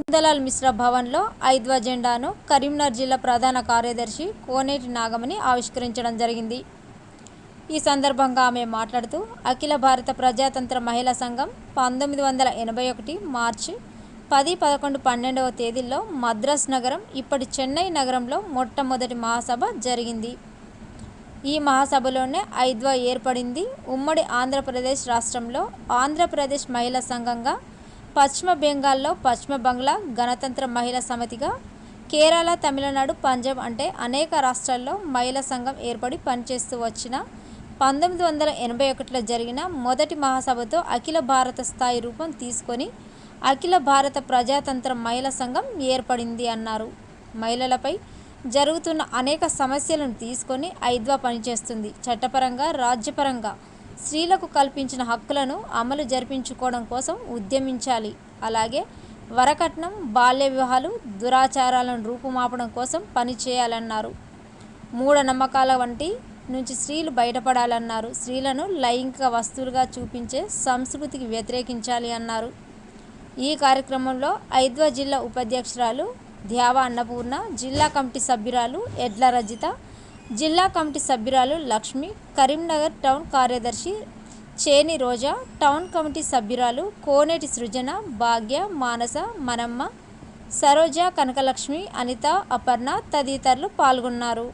కుందలాల్ మిశ్రా భవన్లో ఐద్వా జెండాను కరీంనగర్ జిల్లా ప్రధాన కార్యదర్శి కోనేటి నాగమణి ఆవిష్కరించడం జరిగింది. ఈ సందర్భంగా ఆమె మాట్లాడుతూ అఖిల భారత ప్రజాతంత్ర మహిళా సంఘం పంతొమ్మిది వందల ఎనభై ఒకటి మార్చి పది పదకొండు పన్నెండవ తేదీల్లో మద్రాస్ నగరం ఇప్పటి చెన్నై నగరంలో మొట్టమొదటి మహాసభ జరిగింది. ఈ మహాసభలోనే ఐద్వా ఏర్పడింది. ఉమ్మడి ఆంధ్రప్రదేశ్ రాష్ట్రంలో ఆంధ్రప్రదేశ్ మహిళా సంఘంగా పశ్చిమ బెంగాల్లో పశ్చిమ బంగ్లా గణతంత్ర మహిళా సమితిగా కేరళ తమిళనాడు పంజాబ్ అంటే అనేక రాష్ట్రాల్లో మహిళా సంఘం ఏర్పడి పనిచేస్తూ వచ్చిన పంతొమ్మిది వందల ఎనభై ఒకటిలో జరిగిన మొదటి మహాసభతో అఖిల భారత స్థాయి రూపం తీసుకొని అఖిల భారత ప్రజాతంత్ర మహిళా సంఘం ఏర్పడింది అన్నారు. మహిళలపై జరుగుతున్న అనేక సమస్యలను తీసుకొని ఐద్వా పనిచేస్తుంది. చట్టపరంగా రాజ్యపరంగా స్త్రీలకు కల్పించిన హక్కులను అమలు జరిపించుకోవడం కోసం ఉద్యమించాలి. అలాగే వరకట్నం బాల్య వివాహాలు దురాచారాలను రూపుమాపడం కోసం పనిచేయాలన్నారు మూఢనమ్మకాల వంటి నుంచి స్త్రీలు బయటపడాలన్నారు. స్త్రీలను లైంగిక వస్తువులుగా చూపించే సంస్కృతికి వ్యతిరేకించాలి అన్నారు. ఈ కార్యక్రమంలో ఐద్వా జిల్లా ఉపాధ్యక్షురాలు ధ్యావా అన్నపూర్ణ జిల్లా కమిటీ సభ్యురాలు ఎడ్ల రజిత జిల్లా కమిటీ సభ్యురాలు లక్ష్మి కరీంనగర్ టౌన్ కార్యదర్శి చేని రోజా టౌన్ కమిటీ సభ్యురాలు కోనేటి సృజన భాగ్య మానస మనమ్మ సరోజ కనకలక్ష్మి అనిత అపర్ణ తదితరులు పాల్గొన్నారు.